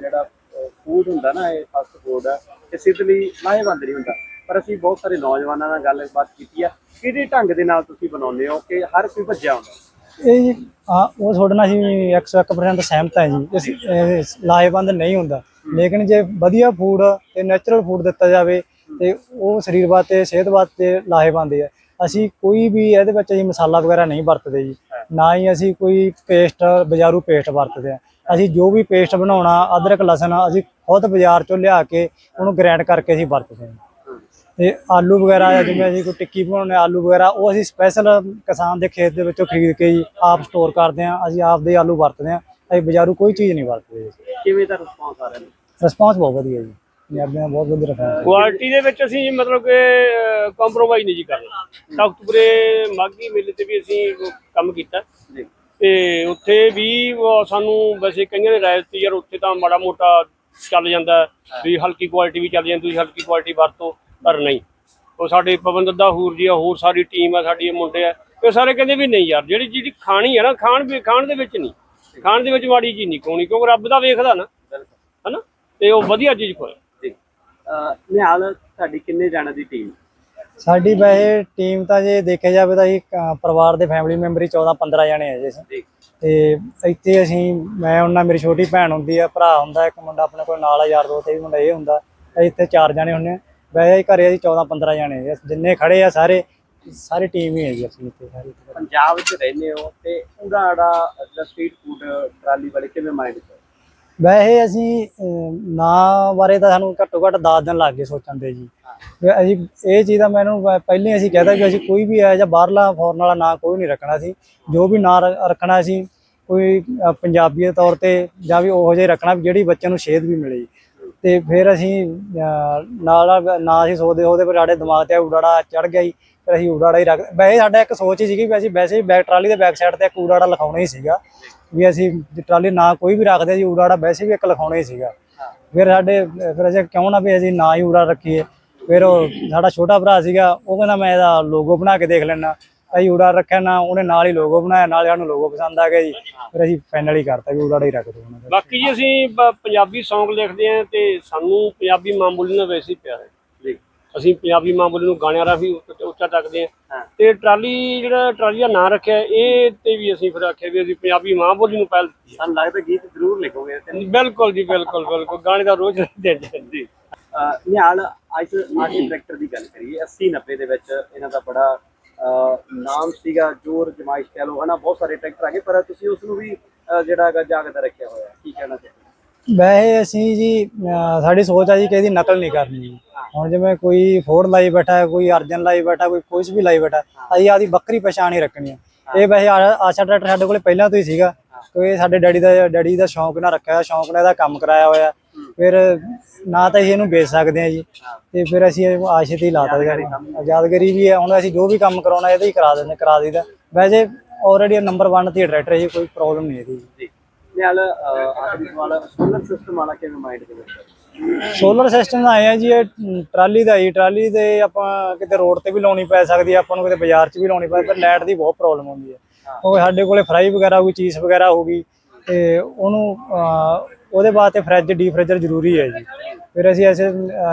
[SPEAKER 1] ਜਿਹੜਾ ਫੂਡ ਹੁੰਦਾ ਨਾ ਇਹ ਫਾਸਟ ਫੂਡ ਇਹ ਸਿਹਤ ਲਈ ਲਾਹੇਵੰਦ ਨਹੀਂ ਹੁੰਦਾ। ਪਰ ਅਸੀਂ ਬਹੁਤ ਸਾਰੇ ਨੌਜਵਾਨਾਂ ਨਾਲ ਗੱਲਬਾਤ ਕੀਤੀ ਆ। ਕਿਹੜੇ ਢੰਗ ਦੇ ਨਾਲ ਤੁਸੀਂ ਬਣਾਉਂਦੇ ਹੋ ਕਿ ਹਰ ਕੋਈ ਭੱਜਿਆ ਹੁੰਦਾ
[SPEAKER 7] ਇਹ ਜੀ ਹਾਂ ਉਹ ਤੁਹਾਡੇ ਨਾਲ ਅਸੀਂ 101% ਸਹਿਮਤ ਹਾਂ ਜੀ। ਇਸ ਲਾਹੇਵੰਦ ਨਹੀਂ ਹੁੰਦਾ। ਲੇਕਿਨ ਜੇ ਵਧੀਆ ਫੂਡ ਤੇ ਨੈਚੁਰਲ ਫੂਡ ਦਿੱਤਾ ਜਾਵੇ ਤੇ ਉਹ ਸਰੀਰ ਵਾਸਤੇ ਸਿਹਤ ਵਾਸਤੇ ਲਾਹੇਵੰਦ ਹੈ ਅਸੀਂ ਕੋਈ ਵੀ ਇਹਦੇ ਵਿੱਚ ਅਸੀਂ ਮਸਾਲਾ ਵਗੈਰਾ ਨਹੀਂ ਵਰਤਦੇ ਜੀ। ਨਾ ਹੀ ਅਸੀਂ ਕੋਈ ਪੇਸਟ ਬਾਜ਼ਾਰੂ ਪੇਸਟ ਵਰਤਦੇ ਆ। ਅਸੀਂ ਜੋ ਵੀ ਪੇਸਟ ਬਣਾਉਣਾ ਅਦਰਕ ਲਸਣ ਅਸੀਂ ਖੁਦ ਬਾਜ਼ਾਰ ਚੋਂ ਲਿਆ ਕੇ ਉਹਨੂੰ ਗ੍ਰਾਈਂਡ ਕਰਕੇ ਅਸੀਂ ਵਰਤਦੇ ਹਾਂ। ਤੇ ਆਲੂ ਵਗੈਰਾ ਆ ਜਿਵੇਂ ਅਸੀਂ ਕੋਈ ਟਿੱਕੀ ਬਣਾਉਂਦੇ ਹਾਂ, ਆਲੂ ਵਗੈਰਾ ਉਹ ਅਸੀਂ ਸਪੈਸ਼ਲ ਕਿਸਾਨ ਦੇ ਖੇਤ ਦੇ ਵਿੱਚੋਂ ਖਰੀਦ ਕੇ ਜੀ ਆਪ ਸਟੋਰ ਕਰਦੇ ਹਾਂ ਅਸੀਂ ਆਪ ਦੇ ਆਲੂ ਵਰਤਦੇ ਹਾਂ ਅਸੀਂ ਬਾਜ਼ਾਰੂ ਕੋਈ ਚੀਜ਼ ਨਹੀਂ ਵਰਤਦੇ। ਜੀ
[SPEAKER 1] ਕਿਵੇਂ ਦਾ ਰਿਸਪੌਂਸ ਆ ਰਿਹਾ?
[SPEAKER 7] ਰਿਸਪਾਂਸ ਬਹੁਤ ਵਧੀਆ ਜੀ ਪੰਜਾਬੀਆਂ ਦਾ ਬਹੁਤ ਵਧੀਆ ਰਿਸਪਾਂਸ
[SPEAKER 6] ਕੁਆਲਿਟੀ ਦੇ ਵਿੱਚ ਅਸੀਂ ਜੀ ਮਤਲਬ ਕਿ ਕੰਪਰੋਮਾਈਜ਼ ਨਹੀਂ ਜੀ ਕਰਨਾ ਤਖਤਪੁਰੇ ਮਾਗੀ ਮੇਲੇ ਤੇ ਵੀ ਅਸੀਂ ਕੰਮ ਕੀਤਾ।
[SPEAKER 1] ਜੀ।
[SPEAKER 6] ਤੇ ਉੱਥੇ ਵੀ ਸਾਨੂੰ ਵੈਸੇ ਕਈਆਂ ਨੇ ਰਾਏ ਦਿੱਤੀ ਯਾਰ ਉੱਥੇ ਤਾਂ ਮਾੜਾ ਮੋਟਾ ਚੱਲ ਜਾਂਦਾ ਵੀ ਹਲਕੀ ਕੁਆਲਿਟੀ ਵੀ ਚੱਲ ਜਾਂਦੀ ਤੁਸੀਂ ਹਲਕੀ ਕੁਆਲਿਟੀ ਵਰਤੋ ਪਰ ਨਹੀਂ। ਉਹ ਸਾਡੇ ਪਵਨ ਦੱਦਾ ਹੂਰ ਜੀ ਆ ਹੋਰ ਸਾਰੀ ਟੀਮ ਆ ਸਾਡੀ ਇਹ ਮੁੰਡੇ ਆ ਇਹ ਸਾਰੇ ਕਹਿੰਦੇ ਵੀ ਨਹੀਂ ਯਾਰ ਜਿਹੜੀ ਜਿਹੜੀ ਖਾਣੀ ਆ ਨਾ ਖਾਣ ਵੀ ਖਾਣ ਦੇ ਵਿੱਚ ਨਹੀਂ ਖਾਣ ਦੇ ਵਿੱਚ ਮਾੜੀ ਚੀਜ਼ ਨਹੀਂ ਖਾਣੀ ਕਿਉਂਕਿ ਰੱਬ ਦਾ ਵੇਖਦਾ ਨਾ
[SPEAKER 1] ਬਿਲਕੁਲ।
[SPEAKER 6] ਹਨਾ? ਤੇ ਉਹ ਵਧੀਆ ਚੀਜ਼ ਖੋਏ
[SPEAKER 1] ਜੀ। ਨਿਹਾਲ ਤੁਹਾਡੀ ਕਿੰਨੇ ਜਾਣਾਂ ਦੀ ਟੀਮ
[SPEAKER 7] ਸਾਡੀ ਵੈਸੇ ਟੀਮ ਤਾਂ ਜੇ ਦੇਖਿਆ ਜਾਵੇ ਤਾਂ ਅਹ, ਪਰਿਵਾਰ ਦੇ ਫੈਮਿਲੀ ਮੈਂਬਰ ਹੀ 14 15 ਜਣੇ ਆ ਜੀ। ਅਸੀਂ ਤੇ ਇੱਥੇ ਅਸੀਂ ਮੈਂ ਉਹਨਾਂ ਮੇਰੀ ਛੋਟੀ ਭੈਣ ਹੁੰਦੀ ਆ ਭਰਾ ਹੁੰਦਾ ਇੱਕ ਮੁੰਡਾ ਆਪਣੇ ਕੋਲ ਨਾਲ ਆ ਯਾਰ ਦੋ ਤੇ ਵੀ ਮੁੰਡਾ ਇਹ ਹੁੰਦਾ। ਅਸੀਂ ਇੱਥੇ ਚਾਰ ਜਣੇ ਹੁੰਨੇ ਆ। ਵੈਸੇ ਘਰੇ ਅਸੀਂ 14 15 ਜਣੇ ਆ। ਜਿੰਨੇ ਖੜੇ ਆ ਸਾਰੇ ਸਾਰੀ ਟੀਮ ਹੀ ਹੈ ਜੀ ਅਸੀਂ ਇੱਥੇ ਸਾਰੀ।
[SPEAKER 1] ਪੰਜਾਬ ਵਿੱਚ ਰਹਿੰਦੇ ਹੋ ਤੇ ਉਹਦਾ ਜਿਹੜਾ ਸਟਰੀਟ ਫੂਡ ਟਰਾਲੀ ਵਾਲੇ ਕਿਵੇਂ ਮਾਈਂਡ ਚ
[SPEAKER 7] ਵੈਸੇ ਅਸੀਂ ਨਾਂ ਬਾਰੇ ਤਾਂ ਸਾਨੂੰ ਘੱਟੋ ਘੱਟ 10 ਦਿਨ ਲੱਗ ਗਏ ਸੋਚਣ ਤੇ ਜੀ। ਅਸੀਂ ਇਹ ਚੀਜ਼ ਦਾ ਮੈਨੂੰ ਪ- ਪਹਿਲਾਂ ਹੀ ਅਸੀਂ ਕਹਿਤਾ ਕਿ ਅਸੀਂ ਕੋਈ ਵੀ ਹੈ ਜਾਂ ਬਾਹਰਲਾ ਫੋਰਨ ਵਾਲਾ ਨਾਂ ਕੋਈ ਨਹੀਂ ਰੱਖਣਾ ਸੀ। ਜੋ ਵੀ ਨਾਂ ਰ- ਰੱਖਣਾ ਸੀ ਕੋਈ ਪੰਜਾਬੀ ਦੇ ਤੌਰ ਤੇ ਜਾਂ ਵੀ ਉਹੋ ਜਿਹਾ ਰੱਖਣਾ ਵੀ ਜਿਹੜੀ ਬੱਚੇ ਨੂੰ ਸੇਧ ਵੀ ਮਿਲੇ। ਤੇ ਫਿਰ ਅਸੀਂ ਅਹ, ਨਾਲ ਨਾਲ ਨਾਂ ਅਸੀਂ ਸੋਚਦੇ ਉਹਦੇ ਪਰ ਸਾਡੇ ਦਿਮਾਗ ਤੇ ਉਡਾੜਾ ਚੜ ਗਿਆ ਜੀ। ਫਿਰ ਅਸੀਂ ਉਡਾੜਾ ਹੀ ਰੱਖ ਵੈਸੇ ਸਾਡਾ ਇੱਕ ਸੋਚ ਹੀ ਸੀਗੀ ਵੀ ਅਸੀਂ ਵੈਸੇ ਹੀ ਬੈਕ ਟਰਾਲੀ ਦੇ ਬੈਕ ਸਾਈਡ ਤੇ ਇੱਕ ਉਡਾੜਾ ਲਿਖਾਉਣਾ ਹੀ ਸੀਗਾ। ਵੀ ਅਸੀਂ ਜੇ ਟਰਾਲੀ ਨਾਂ ਕੋਈ ਵੀ ਰੱਖਦੇ ਜੀ ਉਡਾੜਾ ਵੈਸੇ ਵੀ ਇੱਕ ਲਿਖਾਉਣਾ ਹੀ ਸੀਗਾ। ਫਿਰ ਸਾਡੇ ਫਿਰ ਅਸੀਂ ਕਿਉਂ ਨਾ ਵੀ ਅਸੀਂ ਨਾਂ ਹੀ ਉਡਾ ਰੱਖੀਏ। ਫਿਰ ਉਹ ਸਾਡਾ ਛੋਟਾ ਭਰਾ ਸੀਗਾ ਉਹ ਕਹਿੰਦਾ ਮੈਂ ਇਹਦਾ ਲੋਗੋ ਬਣਾ ਕੇ ਦੇਖ ਲੈਣਾ ਅਸੀਂ ਉਡਾ ਰੱਖਿਆ ਨਾ ਉਹਨੇ ਨਾਲ ਹੀ ਲੋਗੋ ਬਣਾਇਆ ਨਾਲ ਹੀ ਸਾਨੂੰ ਲੋਗੋ ਪਸੰਦ ਆ ਗਿਆ ਜੀ। ਫਿਰ ਅਸੀਂ ਫਾਈਨਲ ਹੀ ਕਰਤਾ ਵੀ ਉਡਾੜਾ ਹੀ ਰੱਖ ਦੋ ਉਹਨਾਂ ਦਾ।
[SPEAKER 6] ਬਾਕੀ ਜੀ ਅਸੀਂ ਪੰਜਾਬੀ Song ਲਿਖਦੇ ਆਂ ਤੇ ਸਾਨੂੰ ਪੰਜਾਬੀ ਮਾਂ ਬੋਲੀ ਨਾਲ ਵੈਸੇ ਹੀ ਪਿਆਰ ਹੈ।
[SPEAKER 1] ਜੀ।
[SPEAKER 6] ਅਸੀਂ ਪੰਜਾਬੀ ਮਾਂ ਬੋਲੀ ਨੂੰ ਗਾਣਿਆਂ ਰਾਹੀਂ ਉੱਚਾ ਉੱਚਾ ਚੱਕਦੇ ਆਂ
[SPEAKER 1] ਹਾਂ।
[SPEAKER 6] ਤੇ ਟਰਾਲੀ ਜਿਹੜਾ ਟਰਾਲੀ ਦਾ ਨਾਂ ਰੱਖਿਆ ਇਹ ਤੇ ਵੀ ਅਸੀਂ ਫਿਰ ਆਖਿਆ ਵੀ ਅਸੀਂ ਪੰਜਾਬੀ ਮਾਂ ਬੋਲੀ ਨੂੰ ਪਹਿਲ
[SPEAKER 1] ਸਾਨੂੰ ਲੱਗਦਾ ਗੀਤ ਜ਼ਰੂਰ ਲਿਖੋਗੇ। ਤੇ।
[SPEAKER 6] ਬਿਲਕੁਲ ਜੀ ਬਿਲਕੁਲ ਬਿਲਕੁਲ। ਗਾਣੇ ਦਾ ਰੋਜ਼ ਦਿੰਦੇ
[SPEAKER 1] ਜੀ। ਨਿਹਾਲ ਅੱਜ ਆਗੇ ਟਰੈਕਟਰ ਦੀ ਗੱਲ ਕਰੀਏ 80 90 ਦੇ ਵਿੱਚ ਇਹਨਾਂ ਦਾ ਬੜਾ ਨਾਮ ਸੀਗਾ ਜੋਰ ਜਮਾਇਸ਼ ਕਹਿ ਲਓ ਹਨਾ ਬਹੁਤ ਸਾਰੇ ਟਰੈਕਟਰ ਆ ਗਏ ਪਰ ਤੁਸੀਂ ਉਸ ਨੂੰ ਵੀ ਜਿਹੜਾ ਹੈਗਾ ਜਾਗਦਾ ਰੱਖਿਆ ਹੋਇਆ ਕੀ ਕਹਿਣਾ ਚਾਹੁੰਦੇ
[SPEAKER 7] ਵੈਸੇ ਅਸੀਂ ਜੀ ਸਾਡੀ ਸੋਚ ਆ ਜੀ ਕਿ ਇਹਦੀ ਨਕਲ ਨਹੀਂ ਕਰਨੀ ਜੀ। ਹੁਣ ਜਿਵੇਂ ਕੋਈ ਫੋਰਡ ਲਾਈ ਬੈਠਾ ਹੈ ਕੋਈ ਅਰਜਨ ਲਾਈ ਬੈਠਾ ਕੋਈ ਕੁਝ ਵੀ ਲਾਈ ਬੈਠਾ ਅਸੀਂ ਆਦੀ ਬੱਕਰੀ ਪਛਾਣ ਹੀ ਰੱਖਣੀ ਹੈ। ਇਹ ਵੈਸੇ ਆਸ਼ਾ ਟਰੈਕਟਰ ਸਾਡੇ ਕੋਲੇ ਪਹਿਲਾਂ ਤੋਂ ਹੀ ਸੀਗਾ ਇਹ ਸਾਡੇ ਡੈਡੀ ਦਾ ਡੈਡੀ ਦਾ ਸ਼ੌਂਕ ਨਾਲ ਰੱਖਿਆ ਹੋਇਆ ਸ਼ੌਂਕ ਨਾਲ ਇਹਦਾ ਕੰਮ ਕਰਾਇਆ ਹੋਇਆ। ਫਿਰ ਨਾ ਤਾਂ ਅਸੀਂ ਇਹਨੂੰ ਵੇਚ ਸਕਦੇ ਹਾਂ ਜੀ। ਤੇ ਫਿਰ ਅਸੀਂ ਇਹ ਆਸ਼ੇ ਤੇ ਹੀ ਲਾਤਾ ਜੀ। ਆਜ਼ਾਦਗਰੀ ਵੀ ਹੈ। ਹੁਣ ਅਸੀਂ ਜੋ ਵੀ ਕੰਮ ਕਰਾਉਣਾ ਇਹਦੇ ਹੀ ਕਰਾ ਦਿੰਦੇ ਕਰਾ ਦਈਦਾ। ਵੈਸੇ ਆਲਰੇਡੀ ਨੰਬਰ 1 ਤੇ ਟਰੈਕਟਰ ਹੈ ਜੀ ਕੋਈ ਪ੍ਰੋਬਲਮ ਨਹੀਂ ਇਹਦੀ।
[SPEAKER 1] ਜੀ। ਅਹ, ਆਖਰੀ ਸਵਾਲ ਸੋਲਰ ਸਿਸਟਮ ਵਾਲਾ ਕਿਵੇਂ ਮਾਈਂਡ ਦੇ ਵਿੱਚ
[SPEAKER 7] ਸੋਲਰ ਸਿਸਟਮ ਦਾ ਆਇਆ ਜੀ ਇਹ ਟਰਾਲੀ ਦਾ ਜੀ। ਟਰਾਲੀ ਦੇ ਆਪਾਂ ਕਿਤੇ ਰੋਡ ਤੇ ਵੀ ਲਾਉਣੀ ਪੈ ਸਕਦੀ ਹੈ ਆਪਾਂ ਨੂੰ ਕਿਤੇ ਬਾਜ਼ਾਰ 'ਚ ਵੀ ਲਾਉਣੀ ਪੈ ਪਰ ਲਾਈਟ ਦੀ ਬਹੁਤ ਪ੍ਰੋਬਲਮ ਹੁੰਦੀ ਹੈ। ਉਹ ਸਾਡੇ ਕੋਲੇ ਫਰਾਈ ਵਗੈਰਾ ਹੋਊਗੀ ਚੀਜ਼ ਵਗੈਰਾ ਹੋਊਗੀ ਤੇ ਉਹਨੂੰ ਉਹਦੇ ਵਾਸਤੇ ਫ੍ਰਿਜ ਡੀਫ੍ਰਿਜਰ ਜ਼ਰੂਰੀ ਹੈ ਜੀ। ਫਿਰ ਅਸੀਂ ਐਸੇ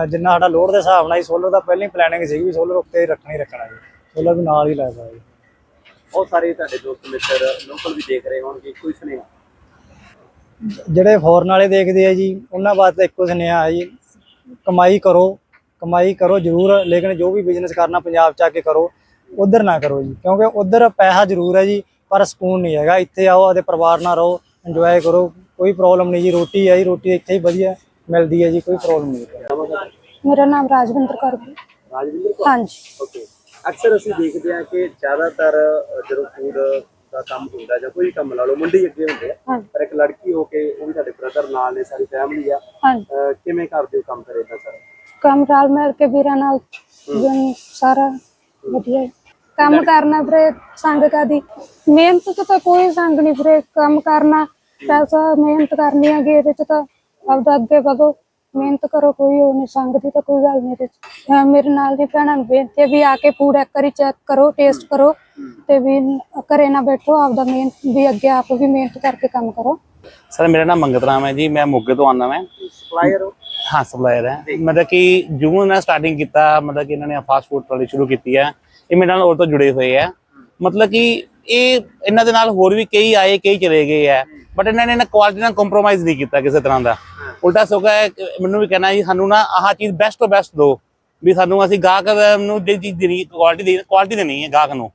[SPEAKER 7] ਜਿੰਨਾ ਸਾਡਾ ਲੋਡ ਦੇ ਹਿਸਾਬ ਨਾਲ ਹੀ ਸੋਲਰ ਦਾ ਪਹਿਲਾਂ ਹੀ ਪਲੈਨਿੰਗ ਸੀਗੀ ਵੀ ਸੋਲਰ ਉੱਤੇ ਰੱਖਣਾ ਹੀ ਰੱਖਣਾ ਜੀ। ਸੋਲਰ ਵੀ ਨਾਲ ਹੀ ਲੱਗਦਾ ਜੀ।
[SPEAKER 1] ਬਹੁਤ ਸਾਰੇ ਤੁਹਾਡੇ ਦੋਸਤ ਮਿੱਤਰ ਲੋਕਲ ਵੀ ਦੇਖ ਰਹੇ ਹੋਣਗੇ ਕੋਈ ਸੁਨੇਹਾ?
[SPEAKER 7] ਜਿਹੜੇ ਫੋਰਨ ਵਾਲੇ ਦੇਖਦੇ ਆ ਜੀ ਉਹਨਾਂ ਵਾਸਤੇ ਇੱਕੋ ਸੁਨੇਹਾ ਹੈ ਜੀ ਕਮਾਈ ਕਰੋ ਕਮਾਈ ਕਰੋ ਜ਼ਰੂਰ ਲੇਕਿਨ ਜੋ ਵੀ ਬਿਜ਼ਨਸ ਕਰਨਾ ਪੰਜਾਬ ਚ ਆ ਕੇ ਕਰੋ ਉਧਰ ਨਾ ਕਰੋ ਜੀ। ਕਿਉਂਕਿ ਉਧਰ ਪੈਸਾ ਜ਼ਰੂਰ ਹੈ ਜੀ ਪਰ ਸਕੂਨ ਨਹੀਂ ਹੈਗਾ। ਇੱਥੇ ਆਓ ਆਪਦੇ ਪਰਿਵਾਰ ਨਾਲ ਰਹੋ ਇੰਜੋਏ ਕਰੋ। ਕੋਈ ਪ੍ਰੋਬਲਮ ਨਹੀਂ ਜੀ ਰੋਟੀ ਹੈ ਜੀ ਰੋਟੀ ਇੱਥੇ ਹੀ ਵਧੀਆ ਮਿਲਦੀ ਹੈ ਜੀ ਕੋਈ ਪ੍ਰੋਬਲਮ ਨਹੀਂ।
[SPEAKER 8] ਮੇਰਾ ਨਾਮ ਰਾਜਵਿੰਦਰ ਕੌਰ ਹੈ।
[SPEAKER 1] ਰਾਜਵਿੰਦਰ ਕੌਰ?
[SPEAKER 8] ਹਾਂਜੀ।
[SPEAKER 1] ਓਕੇ। ਅਕਸਰ ਅਸੀਂ ਦੇਖਦੇ ਹਾਂ ਕਿ ਜ਼ਿਆਦਾਤਰ ਜਦੋਂ ਫੂਡ ਦਾ ਕੰਮ ਹੁੰਦਾ ਜਾਂ ਕੋਈ ਕੰਮ ਲਾ ਲਓ ਮੁੰਡੇ ਅੱਗੇ ਹੁੰਦੇ ਆ। ਪਰ ਇੱਕ ਲੜਕੀ ਹੋ ਕੇ ਉਹ ਵੀ ਸਾਡੇ ਬ੍ਰਦਰ ਨਾਲ ਨੇ ਸਾਰੀ ਫੈਮਿਲੀ ਆ। ਕਿਵੇਂ ਕਰਦੇ ਹੋ ਕੰਮ ਕਰੇ ਤਾਂ ਸਰ?
[SPEAKER 8] ਕੰਮ ਰਲ ਮਿਲ ਕੇ ਵੀਰਾਂ ਨਾਲ ਜਨ ਸਾਰਾ ਵਧੀਆ। ਹੈ। ਕੰਮ ਕਰਨਾ ਵੀਰੇ ਸੰਗ ਕਾਦੀ ਮਿਹਨਤ ਚ ਤਾਂ ਕੋਈ ਸੰਗ ਨਹੀਂ ਵੀਰੇ ਕੰਮ ਕਰਨਾ। ਪੈਸਾ ਮਿਹਨਤ ਕਰਨੀ ਹੈਗੀ ਇਹਦੇ ਚ ਤਾਂ ਆਪਦਾ ਅੱਗੇ ਵਧੋ। ਮਿਹਨਤ ਕਰੋ ਕੋਈ ਉਹ ਨਹੀਂ ਸੰਗ ਦੀ ਤਾਂ ਕੋਈ ਗੱਲ ਨਹੀਂ ਇਹਦੇ ਚ। ਅਹ ਮੇਰੇ ਨਾਲ ਦੀ ਭੈਣਾਂ ਨੂੰ ਬੇਨਤੀ ਹੈ ਵੀ ਆ ਕੇ ਫੂਡ ਇੱਕ ਵਾਰੀ ਚੈੱਕ ਕਰੋ ਟੇਸਟ ਕਰੋ ਤੇ ਵੀ ਘਰੇ ਨਾ ਬੈਠੋ ਆਪਦਾ ਮਿਹਨਤ ਵੀ ਅੱਗੇ ਆਪ ਵੀ ਮਿਹਨਤ ਕਰਕੇ ਕੰਮ ਕਰੋ।
[SPEAKER 9] ਸਰ ਮੇਰਾ ਨਾਮ ਮੰਗਤ ਰਾਮ ਹੈ ਜੀ ਮੈਂ ਮੋਗੇ ਤੋਂ ਆਉਂਦਾ ਮੈਂ
[SPEAKER 1] ਸਪਲਾਇਰ ਹੋ?
[SPEAKER 9] ਹਾਂ ਸਪਲਾਇਰ ਹੈ। ਮਤਲਬ ਕਿ ਜੂਨ ਨਾਲ ਸਟਾਰਟਿੰਗ ਕੀਤਾ ਮਤਲਬ ਕਿ ਇਹਨਾਂ ਨੇ ਫਾਸਟ ਫੂਡ ਵਾਲੀ ਸ਼ੁਰੂ ਕੀਤੀ ਹੈ। ਇਹ ਮੇਰੇ ਨਾਲ ਹੋਰ ਤੋਂ ਜੁੜੇ ਹੋਏ ਆ। ਮਤਲਬ ਕਿ ਇਹ ਇਹਨਾਂ ਦੇ ਨਾਲ ਹੋਰ ਵੀ ਕਈ ਆਏ, ਕਈ ਚਲੇ ਗਏ ਆ। ਬਟ ਇਹਨਾਂ ਨੇ ਨਾ ਕੁਆਲਿਟੀ ਨਾਲ ਕੰਪਰੋਮਾਈਜ਼ ਨਹੀਂ ਕੀਤਾ ਕਿਸੇ ਤਰ੍ਹਾਂ ਦਾ। ਉਲਟਾ ਸੋਗਾ ਮੈਨੂੰ ਵੀ ਕਹਿਣਾ ਜੀ, ਸਾਨੂੰ ਨਾ ਆਹ ਚੀਜ਼ ਬੈਸਟ ਤੋਂ ਬੈਸਟ ਦਿਓ। ਵੀ ਸਾਨੂੰ ਅਸੀਂ ਗਾਹਕ ਨੂੰ ਜਿਹੜੀ ਚੀਜ਼ ਦੇਣੀ ਕੁਆਲਿਟੀ ਦੀ ਕੁਆਲਿਟੀ ਦੇਣੀ ਹੈ ਗਾਹਕ ਨੂੰ।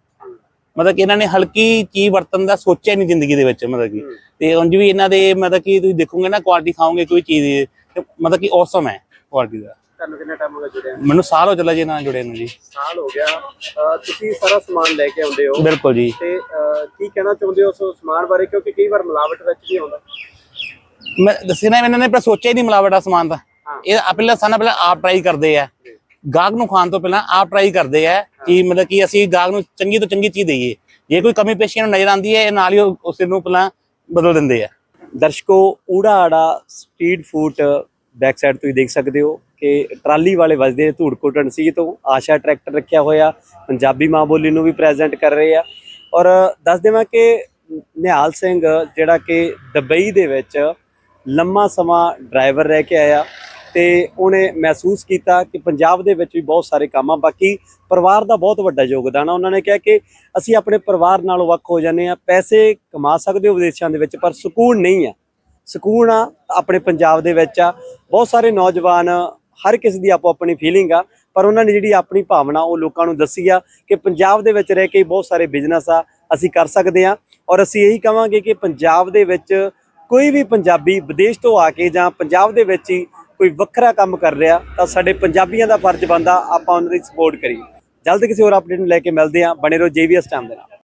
[SPEAKER 9] ਮਤਲਬ ਕਿ ਇਹਨਾਂ ਨੇ ਹਲਕੀ ਚੀਜ਼ ਵਰਤਣ ਦਾ ਸੋਚਿਆ ਨਹੀਂ ਜ਼ਿੰਦਗੀ ਦੇ ਵਿੱਚ, ਮਤਲਬ ਕਿ। ਤੇ ਉਂਝ ਵੀ ਇਹਨਾਂ ਦੇ ਮਤਲਬ ਕਿ ਤੁਸੀਂ ਦੇਖੋਗੇ ਨਾ ਕੁਆਲਿਟੀ ਖਾਓਗੇ ਕੋਈ ਚੀਜ਼ ਮਤਲਬ ਕਿ ਔਸਮ ਹੈ ਕੁਆਲਿਟੀ ਦਾ।
[SPEAKER 1] ਤੁਹਾਨੂੰ ਕਿੰਨਾ ਟਾਈਮ ਹੋ ਗਿਆ ਜੁੜਿਆ
[SPEAKER 9] ਮੈਨੂੰ ਸਾਲ ਹੋ ਚੱਲਾ ਜੀ ਨਾਲ ਜੁੜੇ ਨੂੰ ਜੀ।
[SPEAKER 1] ਸਾਲ ਹੋ ਗਿਆ। ਤੁਸੀਂ ਸਾਰਾ ਸਮਾਨ ਲੈ ਕੇ ਆਉਂਦੇ ਹੋ।
[SPEAKER 9] ਬਿਲਕੁਲ ਜੀ।
[SPEAKER 1] ਤੇ ਕੀ ਕਹਿਣਾ ਚਾਹੁੰਦੇ ਹੋ ਉਸ ਸਮਾਨ ਬਾਰੇ? ਕਿਉਂਕਿ ਕਈ ਵਾਰ ਮਿਲਾਵਟ ਵਿੱਚ ਵੀ ਆਉਂਦਾ।
[SPEAKER 9] ਮੈਂ ਦੱਸਿਆ ਨਾ ਇਹਨਾਂ ਨੇ ਪਹਿਲਾਂ ਸੋਚਿਆ ਹੀ ਨਹੀਂ ਮਿਲਾਵਟ ਦਾ ਸਮਾਨ ਦਾ। ਇਹ ਆ ਪਹਿਲਾਂ ਸਾਨਾ ਪਹਿਲਾਂ ਆਪ ਟਰਾਈ ਕਰਦੇ ਆ। ਗਾਹਕ ਨੂੰ ਖਾਣ ਤੋਂ ਪਹਿਲਾਂ ਆਪ ਟਰਾਈ ਕਰਦੇ ਆ ਕਿ ਮਤਲਬ ਕਿ ਅਸੀਂ ਗਾਹਕ ਨੂੰ ਚੰਗੀ ਤੋਂ ਚੰਗੀ ਚੀਜ਼ ਦਈਏ। ਜੇ ਕੋਈ ਕਮੀ ਪੇਸ਼ੀ ਨੂੰ ਨਜ਼ਰ ਆਉਂਦੀ ਹੈ ਇਹ ਨਾਲ ਹੀ ਉਹ- ਉਸ ਨੂੰ ਪਹਿਲਾਂ ਬਦਲ ਦਿੰਦੇ ਆ।
[SPEAKER 1] ਦਰਸ਼ਕੋ ਊੜਾ ਆੜਾ ਸਟਰੀਟ ਫੂਡ ਬੈਕ ਸਾਈਡ ਤੁਸੀਂ ਦੇਖ ਸਕਦੇ ਹੋ। ਕਿ ਟਰਾਲੀ ਵਾਲੇ ਵੱਜਦੇ ਧੂੜ ਕੋਟਣ ਸੀ ਤੋਂ ਆਸ਼ਾ ਟਰੈਕਟਰ ਰੱਖਿਆ ਹੋਇਆ, ਪੰਜਾਬੀ ਮਾਂ ਬੋਲੀ ਨੂੰ ਵੀ ਪ੍ਰੈਜ਼ੈਂਟ ਕਰ ਰਹੇ ਆ। ਔਰ ਦੱਸ ਦੇਵਾਂ ਕਿ ਨਿਹਾਲ ਸਿੰਘ, ਜਿਹੜਾ ਕਿ ਦੁਬਈ ਦੇ ਵਿੱਚ ਲੰਮਾ ਸਮਾਂ ਡਰਾਈਵਰ ਰਹਿ ਕੇ ਆਇਆ ਤੇ ਉਹਨੇ ਮਹਿਸੂਸ ਕੀਤਾ ਕਿ ਪੰਜਾਬ ਦੇ ਵਿੱਚ ਵੀ ਬਹੁਤ ਸਾਰੇ ਕੰਮ ਆ। ਬਾਕੀ ਪਰਿਵਾਰ ਦਾ ਬਹੁਤ ਵੱਡਾ ਯੋਗਦਾਨ ਆ। ਉਹਨਾਂ ਨੇ ਕਿਹਾ ਕਿ ਅਸੀਂ ਆਪਣੇ ਪਰਿਵਾਰ ਨਾਲੋਂ ਵੱਖ ਹੋ ਜਾਂਦੇ ਆ, ਪੈਸੇ ਕਮਾ ਸਕਦੇ ਹੋ ਵਿਦੇਸ਼ਾਂ ਦੇ ਵਿੱਚ, ਪਰ ਸਕੂਨ ਨਹੀਂ ਆ। ਸਕੂਨ ਆ, ਆਪਣੇ ਪੰਜਾਬ ਦੇ ਵਿੱਚ ਆ। ਬਹੁਤ ਸਾਰੇ ਨੌਜਵਾਨ ਹਰ ਕਿਸੇ ਦੀ ਆਪੋ ਆਪਣੀ ਫੀਲਿੰਗ ਆ, ਪਰ ਉਹਨਾਂ ਨੇ ਜਿਹੜੀ ਆਪਣੀ ਭਾਵਨਾ ਉਹ ਲੋਕਾਂ ਨੂੰ ਦੱਸੀ ਆ ਕਿ ਪੰਜਾਬ ਦੇ ਵਿੱਚ ਰਹਿ ਕੇ ਬਹੁਤ ਸਾਰੇ ਬਿਜ਼ਨਸ ਆ, ਅਸੀਂ ਕਰ ਸਕਦੇ ਆ। ਔਰ ਅਸੀਂ ਇਹੀ ਕਵਾਂਗੇ ਕਿ ਪੰਜਾਬ ਦੇ ਵਿੱਚ ਕੋਈ ਵੀ ਪੰਜਾਬੀ ਵਿਦੇਸ਼ ਤੋਂ ਆ ਕੇ ਜਾਂ ਪੰਜਾਬ ਦੇ ਵਿੱਚ ਹੀ ਕੋਈ ਵੱਖਰਾ ਕੰਮ ਕਰ ਰਿਹਾ, ਤਾਂ ਸਾਡੇ ਪੰਜਾਬੀਆਂ ਦਾ ਫਰਜ਼ ਬਣਦਾ ਆਪਾਂ ਉਹਨਾਂ ਦੀ ਸਪੋਰਟ ਕਰੀਏ। ਜਲਦ ਕਿਸੇ ਹੋਰ ਅਪਡੇਟ ਨੂੰ ਲੈ ਕੇ ਮਿਲਦੇ ਆ ਬਣੇ ਰਹੋ ਜੇਵੀਐਸ ਟਾਈਮ ਦੇ ਨਾਲ।